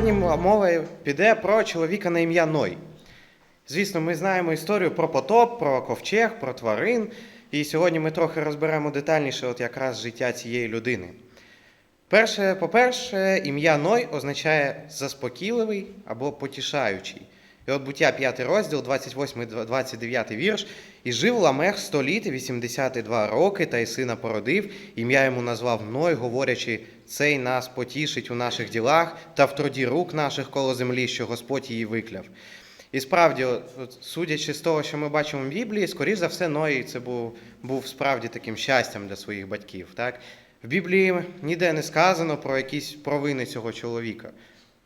Сьогодні мова піде про чоловіка на ім'я Ной. Звісно, ми знаємо історію про потоп, про ковчег, про тварин. І сьогодні ми трохи розберемо детальніше от якраз життя цієї людини. Перше, по-перше, ім'я Ной означає заспокійливий або потішаючий. От буття 5 розділ, 28-29 вірш. І жив Ламех 100 літ 82 роки, та й сина породив, ім'я йому назвав Ной, говорячи, цей нас потішить у наших ділах та в труді рук наших коло землі, що Господь її викляв. І справді, судячи з того, що ми бачимо в Біблії, скоріш за все, Ной це був, був справді таким щастям для своїх батьків. Так? В Біблії ніде не сказано про якісь провини цього чоловіка.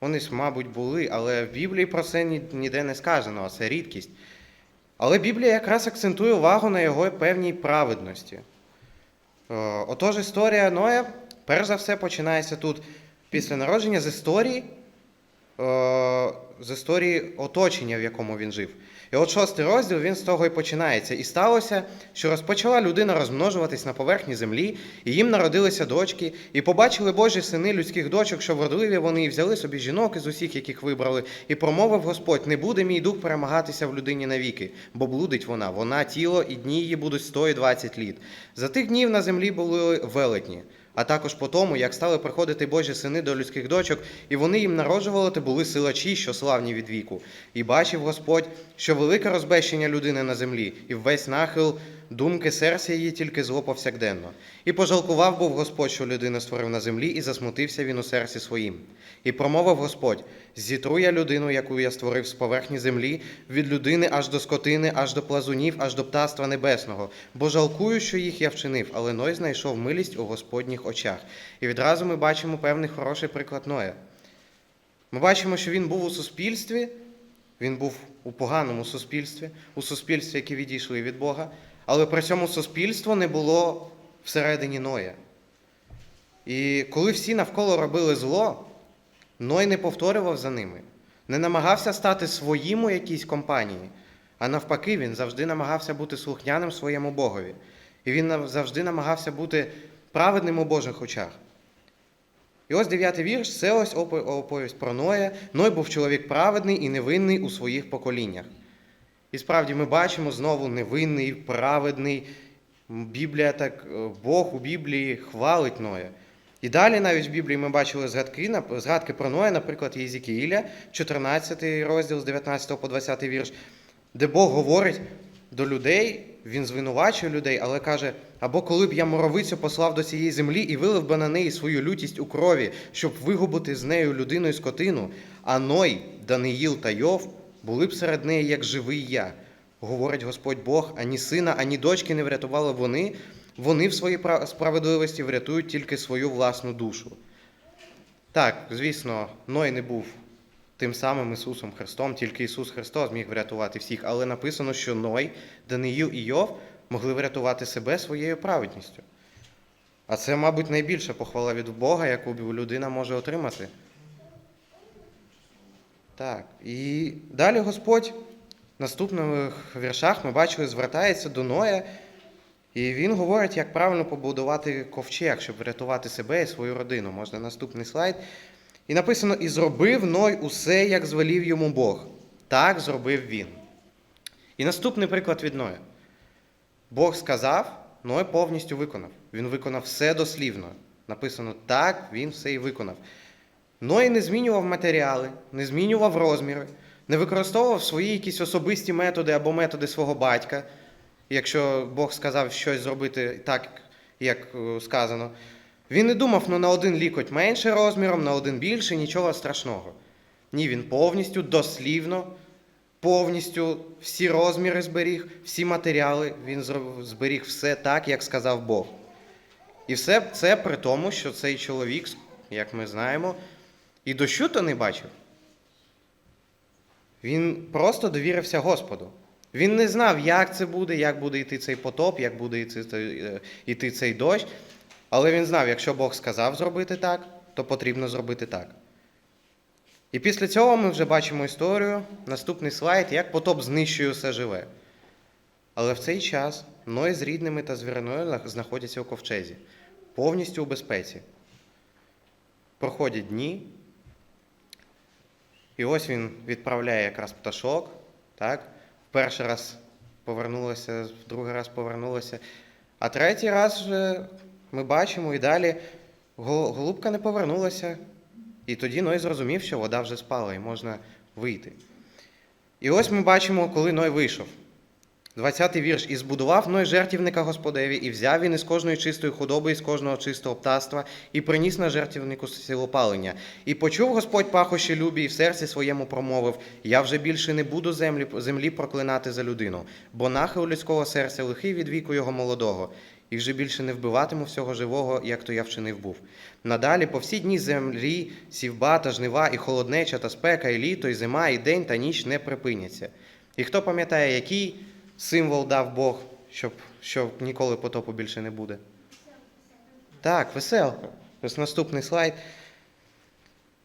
Вони ж, мабуть, були, але в Біблії про це ні- ніде не сказано, а це рідкість. Але Біблія якраз акцентує увагу на його певній праведності. Е, Отож, історія Ноя, перш за все, починається тут після народження з історії, е, з історії оточення, в якому він жив. І от шостий розділ він з того і починається. І сталося, що розпочала людина розмножуватись на поверхні землі, і їм народилися дочки, і побачили Божі сини людських дочок, що вродливі вони, і взяли собі жінок із усіх, яких вибрали, і промовив Господь: не буде мій дух перемагатися в людині навіки, бо блудить вона, вона тіло, і дні її будуть 120 літ. За тих днів на землі були велетні. А також по тому, як стали приходити Божі сини до людських дочок, і вони їм народжували, то були силачі, що славні від віку. І бачив Господь, що велике розбещення людини на землі, і весь нахил думки серця її тільки зло повсякденно. І пожалкував був Господь, що людину створив на землі, і засмутився він у серці своїм. І промовив Господь: зітру я людину, яку я створив з поверхні землі, від людини аж до скотини, аж до плазунів, аж до птаства небесного, бо жалкую, що їх я вчинив, але Ной знайшов милість у Господніх очах. І відразу ми бачимо певний хороший приклад Ноя. Ми бачимо, що він був у суспільстві, він був у поганому суспільстві, у суспільстві, які відійшли від Бога, але при цьому суспільство не було всередині Ноя. І коли всі навколо робили зло, Ной не повторював за ними, не намагався стати своїм у якійсь компанії, а навпаки, він завжди намагався бути слухняним своєму Богові. І він завжди намагався бути праведним у Божих очах. І ось дев'ятий вірш це ось оповість про Ноя. Ной був чоловік праведний і невинний у своїх поколіннях. І справді ми бачимо знову невинний, праведний. Біблія так, е, Бог у Біблії хвалить Ноя. І далі навіть в Біблії ми бачили згадки, згадки про Ноя, наприклад, Єзікіїля, 14 розділ з 19 по 20 вірш, де Бог говорить до людей, він звинувачує людей, але каже: або коли б я моровицю послав до цієї землі і вилив би на неї свою лютість у крові, щоб вигубити з нею людину і скотину, а Ной, Даниїл та Йов були б серед неї, як живий я. Говорить Господь Бог, ані сина, ані дочки не врятували вони, вони в своїй справедливості врятують тільки свою власну душу. Так, звісно, Ной не був тим самим Ісусом Христом, тільки Ісус Христос зміг врятувати всіх, але написано, що Ной, Даниїл і Йов могли врятувати себе своєю праведністю. А це, мабуть, найбільша похвала від Бога, яку людина може отримати. Так, і далі Господь в наступних віршах ми бачили, звертається до Ноя, і він говорить, як правильно побудувати ковчег, щоб врятувати себе і свою родину. Можна наступний слайд. І написано: І зробив Ной усе, як звелів йому Бог. Так зробив він. І наступний приклад від Ноя. Бог сказав, Ной повністю виконав. Він виконав все дослівно. Написано так, він все і виконав. Ной не змінював матеріали, не змінював розміри, не використовував свої якісь особисті методи або методи свого батька, якщо Бог сказав щось зробити так, як е, сказано. Він не думав, ну на один лікоть менше розміром, на один більше, нічого страшного. Ні, він повністю дослівно, повністю всі розміри зберіг, всі матеріали, він зберіг все так, як сказав Бог. І все це при тому, що цей чоловік, як ми знаємо, і дощу то не бачив. Він просто довірився Господу. Він не знав, як це буде, як буде йти цей потоп, як буде йти, е, йти цей дощ. Але він знав, якщо Бог сказав зробити так, то потрібно зробити так. І після цього ми вже бачимо історію, наступний слайд, як потоп знищує все живе. Але в цей час Ной з рідними та звіриною знаходяться у ковчезі, повністю у безпеці. Проходять дні, І ось він відправляє якраз пташок, так? Перший раз повернулося, другий раз повернулося. А третій раз вже ми бачимо і далі голубка не повернулася. І тоді Ной зрозумів, що вода вже спала і можна вийти. І ось ми бачимо, коли Ной вийшов. 20-й вірш. І збудував Ной жертівника Господеві, і взяв він із кожної чистої худоби, і з кожного чистого птаства, і приніс на жертівнику сілопалення. І почув Господь пахощі любі, і в серці своєму промовив: Я вже більше не буду землі, землі проклинати за людину, бо нахил людського серця лихий від віку його молодого, і вже більше не вбиватиму всього живого, як то я вчинив був. Надалі по всі дні землі, сівба та жнива, і холоднеча та спека, і літо, і зима, і день та ніч не припиняться. І хто пам'ятає, який символ дав Бог, щоб, щоб ніколи потопу більше не буде? Так, веселка. Ось наступний слайд.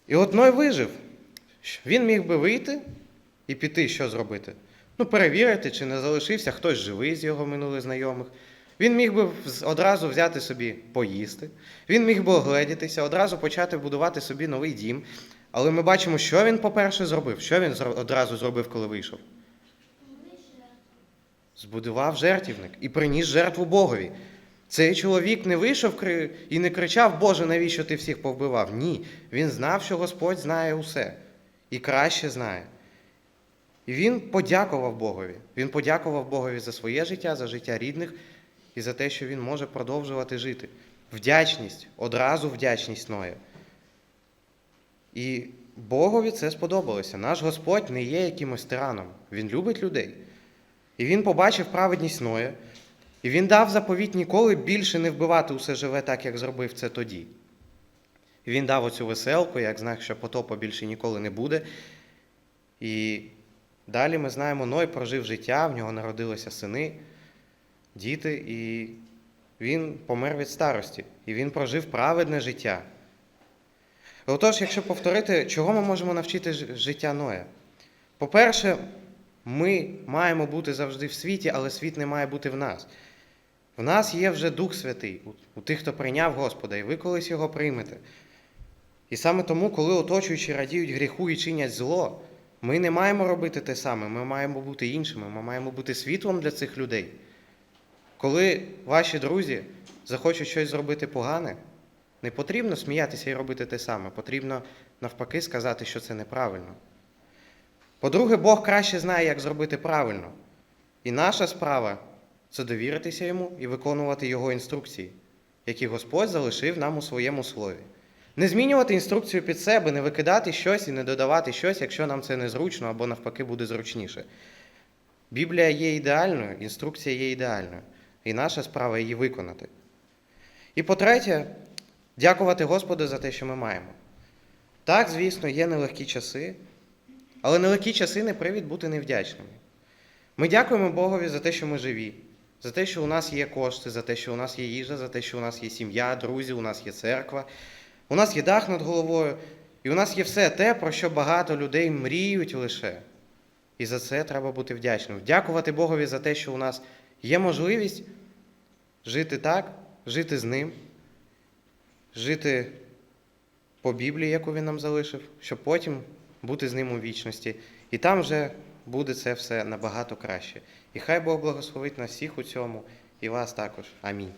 І от Ной вижив. Він міг би вийти і піти, що зробити? Ну, перевірити, чи не залишився хтось живий з його минулих знайомих. Він міг би одразу взяти собі поїсти, він міг би огледітися, одразу почати будувати собі новий дім. Але ми бачимо, що він, по-перше, зробив. Що він одразу зробив, коли вийшов? Збудував жертівник і приніс жертву Богові. Цей чоловік не вийшов і не кричав, Боже, навіщо ти всіх повбивав? Ні. Він знав, що Господь знає усе і краще знає. І він подякував Богові. Він подякував Богові за своє життя, за життя рідних і за те, що він може продовжувати жити. Вдячність, одразу вдячність Ноя. І Богові це сподобалося. Наш Господь не є якимось тираном. Він любить людей. І він побачив праведність Ноя, і він дав заповіт ніколи більше не вбивати усе живе так, як зробив це тоді. І він дав оцю веселку, як знак, що потопа більше ніколи не буде. І далі ми знаємо, Ной прожив життя, в нього народилися сини, діти, і він помер від старості, і він прожив праведне життя. Отож, якщо повторити, чого ми можемо навчити життя Ноя? По-перше, ми маємо бути завжди в світі, але світ не має бути в нас. В нас є вже Дух Святий, у, тих, хто прийняв Господа, і ви колись його приймете. І саме тому, коли оточуючі радіють гріху і чинять зло, ми не маємо робити те саме, ми маємо бути іншими, ми маємо бути світлом для цих людей. Коли ваші друзі захочуть щось зробити погане, не потрібно сміятися і робити те саме, потрібно навпаки сказати, що це неправильно. По-друге, Бог краще знає, як зробити правильно. І наша справа це довіритися йому і виконувати його інструкції, які Господь залишив нам у своєму слові. Не змінювати інструкцію під себе, не викидати щось і не додавати щось, якщо нам це незручно або навпаки буде зручніше. Біблія є ідеальною, інструкція є ідеальною, і наша справа її виконати. І по-третє, дякувати Господу за те, що ми маємо. Так, звісно, є нелегкі часи, але нелегкі часи не привід бути невдячними. Ми дякуємо Богові за те, що ми живі, за те, що у нас є кошти, за те, що у нас є їжа, за те, що у нас є сім'я, друзі, у нас є церква, у нас є дах над головою, і у нас є все те, про що багато людей мріють лише. І за це треба бути вдячним. Дякувати Богові за те, що у нас є можливість жити так, жити з ним, жити по Біблії, яку він нам залишив, щоб потім бути з ним у вічності. І там вже буде це все набагато краще. І хай Бог благословить нас всіх у цьому, і вас також. Амінь.